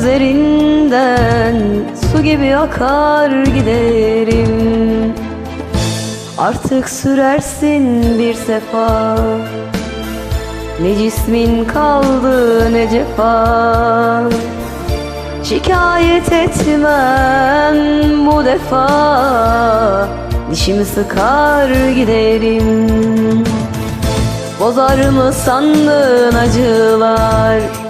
üzerinden Su gibi akar giderim. Artık sürersin bir sefa. Ne cismin kaldı ne cefa. Şikayet etmem bu defa. Dişimi sıkar giderim. Bozar mı sandın acılar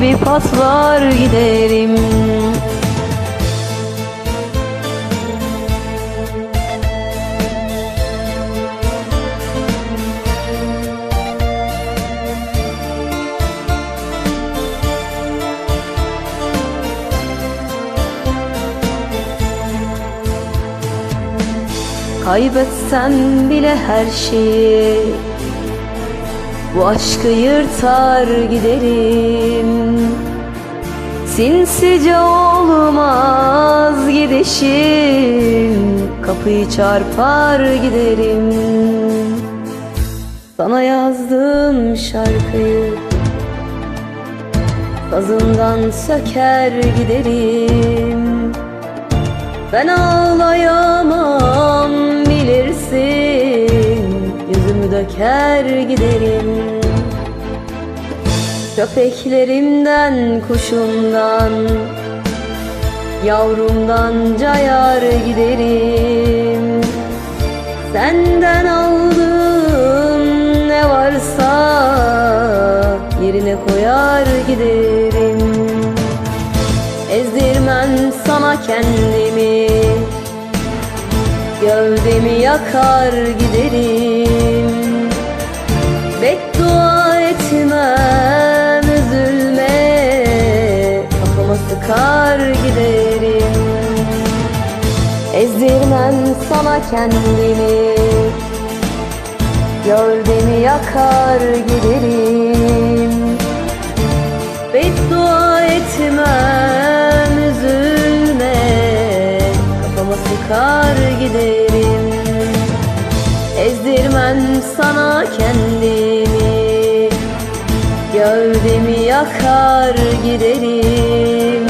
gibi patlar giderim. Kaybetsem bile her şeyi Bu aşkı yırtar giderim. Sinsice olmaz gidişim. Kapıyı çarpar giderim. Sana yazdım şarkıyı Sazından söker giderim. Ben ağlayamam Döker giderim. Köpeklerimden kuşumdan Yavrumdan cayar giderim. Senden aldığım ne varsa Yerine koyar giderim. Ezdirmem sana kendimi Gövdemi yakar giderim Ezdirmem sana kendimi. Gövdemi yakar giderim. Beddua etmem üzülme. Kafama sıkar giderim. Ezdirmem sana kendimi. Gövdemi yakar giderim